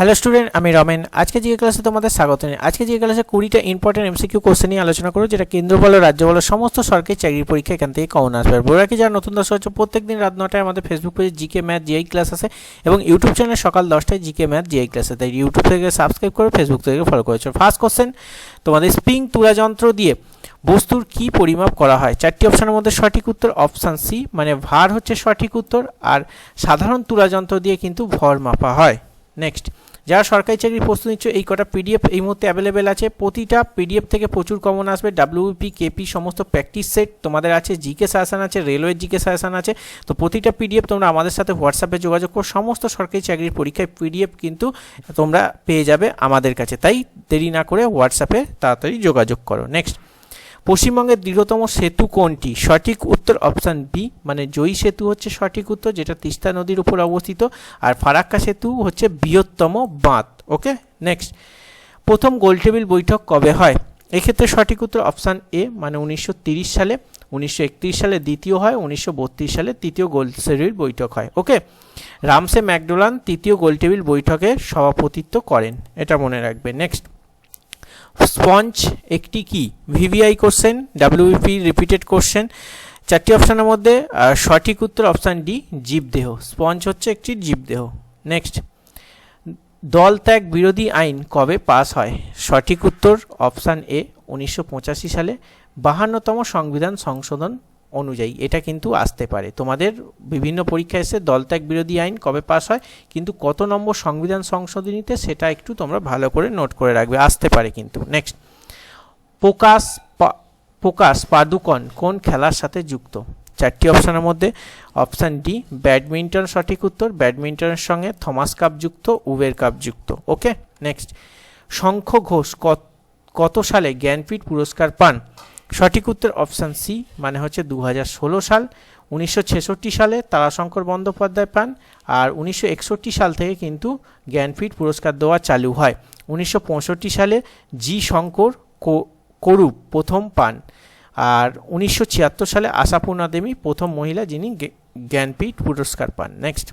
Hello student আমি রমেন। আজকে GK ক্লাসে তোমাদের স্বাগত জানাই। আজকে জিকে ক্লাসে কুড়িটা ইম্পর্টেন্ট এমসিকিউ কোশ্চেন নিয়ে আলোচনা করব, যেটা কেন্দ্র বলো, রাজ্য বলো, সমস্ত সরকারি চাকরির পরীক্ষা এখান থেকে কমন আসবে। আর বলে রাখি, যারা নতুন দর্শক হচ্ছে প্রত্যেক দিন রাত নটায় আমাদের ফেসবুক পেজে জিকে ম্যাথ জিআই ক্লাস আছে এবং ইউটিউব চ্যানেলে সকাল দশটায় জিকে ম্যাথ জিআই ক্লাস আছে। তাই ইউটিউব থেকে সাবস্ক্রাইব করে ফেসবুক থেকে ফলো করেছ। ফার্স্ট কোশ্চেন তোমাদের স্প্রিং তুলা যন্ত্র দিয়ে বস্তুর কি পরিমাপ করা হয়? চারটি অপশনের মধ্যে সঠিক উত্তর অপশান সি মানে ভার হচ্ছে সঠিক উত্তর, আর সাধারণ তুলা যন্ত্র দিয়ে কিন্তু ভর মাপা হয়। নেক্সট যারা সরকারি চাকরির প্রস্তুতি নিচ্ছ, এই কটা পিডিএফ এই মুহূর্তে অ্যাভেলেবেল আছে। প্রতিটা পিডিএফ থেকে প্রচুর কমন আসবে। ডাব্লিউপি কেপি সমস্ত প্র্যাকটিস সেট তোমাদের আছে। জিকে সাজেশন আছে রেলওয়ে জিকে সাজেশন আছে। তো প্রতিটা পিডিএফ তোমরা আমাদের সাথে হোয়াটসঅ্যাপে যোগাযোগ করো। সমস্ত সরকারি চাকরির পরীক্ষায় পিডিএফ কিন্তু তোমরা পেয়ে যাবে আমাদের কাছে। তাই দেরি না করে হোয়াটসঅ্যাপে তাড়াতাড়ি যোগাযোগ করো। নেক্সট পশ্চিমবঙ্গের দৃঢ়তম সেতু কোনটি? সঠিক উত্তর অপশান বি মানে জয়ী সেতু হচ্ছে সঠিক উত্তর, যেটা তিস্তা নদীর উপর অবস্থিত, আর ফারাক্কা সেতু হচ্ছে বৃহত্তম বাঁধ ওকে নেক্সট প্রথম গোলটেবিল বৈঠক কবে হয়? এক্ষেত্রে সঠিক উত্তর অপশান এ মানে উনিশশো সালে, উনিশশো একত্রিশ সালে দ্বিতীয় হয়, উনিশশো বত্রিশ সালে তৃতীয় গোলটেবিল বৈঠক হয় ওকে রামসে ম্যাকডোলান তৃতীয় গোলটেবিল বৈঠকে সভাপতিত্ব করেন, এটা মনে রাখবে। নেক্সট স্পঞ্জ একটি কি? VVI question WP repeated question চারটি অপশানের মধ্যে সঠিক উত্তর অপশান ডি, জীবদেহ। স্পঞ্জ হচ্ছে একটি জীবদেহ। নেক্সট দল ত্যাগ বিরোধী আইন কবে পাস হয়? সঠিক উত্তর অপশান এ, উনিশশো পঁচাশি সালে। বাহান্নতম সংবিধান সংশোধন অনুযায়ী এটা কিন্তু আসতে পারে। তোমাদের বিভিন্ন পরীক্ষায় এসে দলত্যাগ বিরোধী আইন কবে পাস হয়, কিন্তু কত নম্বর সংবিধান সংশোধনীতে সেটা একটু তোমরা ভালো করে নোট করে রাখবে, আসতে পারে কিন্তু। নেক্সট প্রকাশ প্রকাশ পাদুকন কোন খেলার সাথে যুক্ত? চারটি অপশানের মধ্যে অপশান ডি, ব্যাডমিন্টন সঠিক উত্তর, ব্যাডমিন্টনের সঙ্গে থমাস কাপ যুক্ত, উবের কাপ যুক্ত। ওকে নেক্সট শঙ্খ ঘোষ কত সালে জ্ঞানপীঠ পুরস্কার পান? সঠিক উত্তর অপশান সি মানে হচ্ছে দু হাজার ষোলো সাল, উনিশশো ছেষট্টি সালে তারাশঙ্কর বন্দ্যোপাধ্যায় পান আর উনিশশো একষট্টি সাল থেকে কিন্তু জ্ঞানপীঠ পুরস্কার দেওয়া চালু হয়। উনিশশো পঁয়ষট্টি সালে জি শঙ্কর করুপ প্রথম পান আর উনিশশো ছিয়াত্তর সালে আশাপূর্ণা দেবী প্রথম মহিলা যিনি জ্ঞানপীঠ পুরস্কার পান। নেক্সট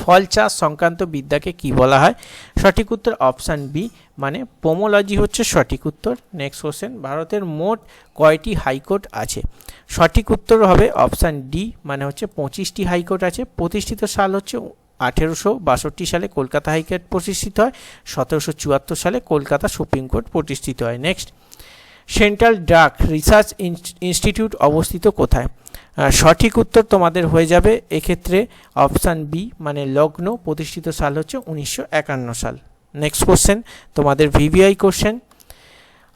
ফল চাষ সংক্রান্ত বিদ্যাকে কি বলা হয়? সঠিক উত্তর অপশান বি মানে পোমোলজি হচ্ছে সঠিক উত্তর। নেক্সট কোশ্চেন, ভারতের মোট কয়টি হাইকোর্ট আছে? সঠিক উত্তর হবে অপশান ডি মানে হচ্ছে পঁচিশটি হাইকোর্ট আছে। প্রতিষ্ঠিত সাল হচ্ছে আঠেরোশো বাষট্টি সালে কলকাতা হাইকোর্ট প্রতিষ্ঠিত হয়। সতেরোশো চুয়াত্তর সালে কলকাতা সুপ্রিম কোর্ট প্রতিষ্ঠিত হয়। Next, central drug research institute অবস্থিত কোথায়? সঠিক উত্তর তোমাদের হয়ে যাবে। এক্ষেত্রে অপশান বি মানে লগ্ন, প্রতিষ্ঠিত সাল হচ্ছে উনিশশো একান্ন সাল। নেক্সট কোশ্চেন তোমাদের ভিভিআই কোশ্চেন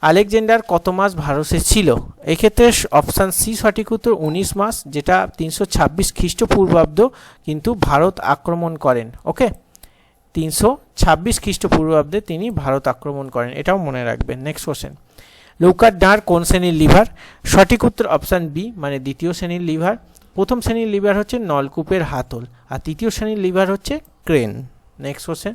আলেকজান্ডার কত মাস ভারতে ছিল? এক্ষেত্রে অপশান সি সঠিক উত্তর উনিশ মাস, যেটা তিনশো ছাব্বিশ খ্রিস্টপূর্বাব্দ, কিন্তু ভারত আক্রমণ করেন, ওকে? তিনশো ছাব্বিশ খ্রিস্টপূর্বাব্দে তিনি ভারত আক্রমণ করেন, এটাও মনে রাখবেন। নেক্সট কোশ্চেন লৌকার ডাঁড় কোন শ্রেণির লিভার? সঠিক উত্তর অপশান বি মানে দ্বিতীয় শ্রেণির লিভার। প্রথম শ্রেণির লিভার হচ্ছে নলকূপের হাতল, আর তৃতীয় শ্রেণির লিভার হচ্ছে ক্রেন। নেক্সট কোশ্চেন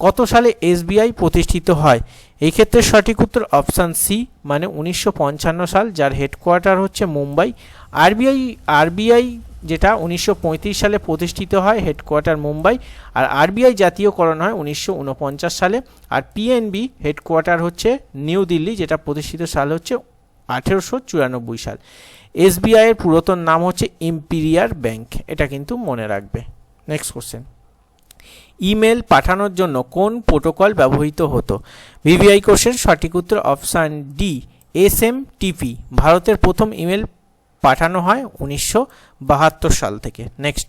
কত সালে এসবিআই প্রতিষ্ঠিত হয়? এই ক্ষেত্রে সঠিক উত্তর অপশান সি মানে উনিশশো পঞ্চান্ন সাল, যার হেডকোয়ার্টার হচ্ছে মুম্বাই। আরবিআই আরবিআই যেটা উনিশশো পঁয়ত্রিশ সালে প্রতিষ্ঠিত হয় হেডকোয়ার্টার মুম্বাই, আর আরবিআই জাতীয়করণ হয় উনিশশো উনপঞ্চাশ সালে। আর পিএনবি হেডকোয়ার্টার হচ্ছে নিউ দিল্লি, যেটা প্রতিষ্ঠিত সাল হচ্ছে আঠেরোশো চুরানব্বই সাল। এসবিআইয়ের পুরাতন নাম হচ্ছে ইম্পিরিয়ার ব্যাংক এটা কিন্তু মনে রাখবে। নেক্সট কোশ্চেন ইমেল পাঠানোর জন্য কোন প্রোটোকল ব্যবহৃত হতো? ভিভিআই কোশ্চেন সঠিক উত্তর option D S M TP ভারতের প্রথম ইমেল পাঠানো হয় উনিশশো বাহাত্তর সাল থেকে। নেক্সট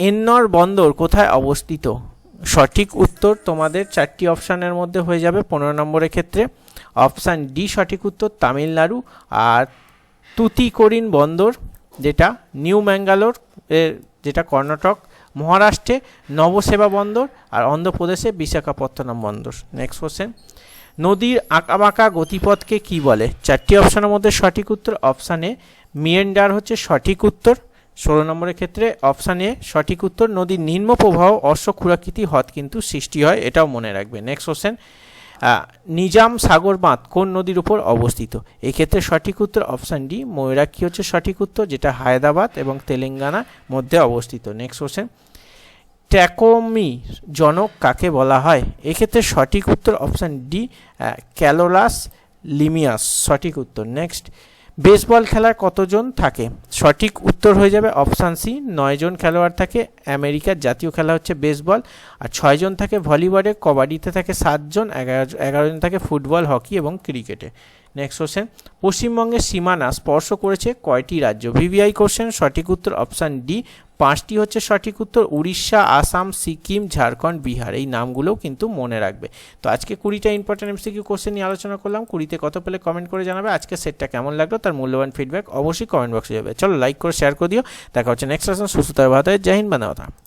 এন্নর বন্দর কোথায় অবস্থিত? সঠিক উত্তর তোমাদের চারটি অপশানের মধ্যে হয়ে যাবে পনেরো নম্বরের ক্ষেত্রে। অপশান ডি, সঠিক উত্তর তামিলনাড়ু আর তুতিকোরিন বন্দর, যেটা নিউ ম্যাঙ্গালোর যেটা কর্ণাটক, মহারাষ্ট্রে নবসেবা বন্দর আর অন্ধ্রপ্রদেশে বিশাখাপত্তনম বন্দর। নেক্সট কোশ্চেন নদীর আঁকাবাঁকা গতিপথকে কি বলে? চারটি অপশানের মধ্যে সঠিক উত্তর অপশান মিয়েন্ডার হচ্ছে সঠিক উত্তর। ষোলো নম্বরের ক্ষেত্রে অপশান এ, সঠিক উত্তর, নদীর নিম্ন প্রবাহ অশ্বক্ষুরাকৃতি হ্রদ কিন্তু সৃষ্টি হয়, এটাও মনে রাখবে। নেক্সট কোশ্চেন নিজাম সাগর বাঁধ কোন নদীর উপর অবস্থিত? এক্ষেত্রে সঠিক উত্তর অপশান ডি, ময়ূরাক্ষী হচ্ছে সঠিক উত্তর, যেটা হায়দ্রাবাদ এবং তেলেঙ্গানা মধ্যে অবস্থিত। নেক্সট কোশ্চেন ট্র্যাকোমি জনক কাকে বলা হয়? এক্ষেত্রে সঠিক উত্তর অপশান ডি ক্যালোরাস লিমিয়াস, সঠিক উত্তর। নেক্সট বেসবল খেলার কতজন থাকে? সঠিক উত্তর হয়ে যাবে অপশান সি নয়জন খেলোয়াড় থাকে। আমেরিকার জাতীয় খেলা হচ্ছে বেসবল। আর ছয়জন থাকে ভলিবলে, কবাডিতে থাকে সাতজন এগারো এগারোজন থাকে ফুটবল, হকি এবং ক্রিকেটে। নেক্সট কোশ্চেন পশ্চিমবঙ্গের সীমানা স্পর্শ করেছে কয়টি রাজ্য? ভিভিআই কোশ্চেন সঠিক উত্তর অপশান ডি পাঁচটি হচ্ছে সঠিক উত্তর, উড়িষ্যা, আসাম, সিকিম, ঝাড়খণ্ড, বিহার। এই নামগুলোও কিন্তু মনে রাখবে। তো আজকে কুড়িটা ইম্পর্টেন্ট এমসিকিউ কোশ্চেন নিয়ে আলোচনা করলাম। কুড়িতে কত পেলে কমেন্ট করে জানাবে। আজকে সেটটা কেমন লাগল তার মূল্যবান ফিডব্যাক অবশ্যই কমেন্ট বক্সে যাবে। চলো লাইক করে শেয়ার করে দিও। দেখা হচ্ছে নেক্সট আসন সুস্থতা ভাতায় জয় হিন্দ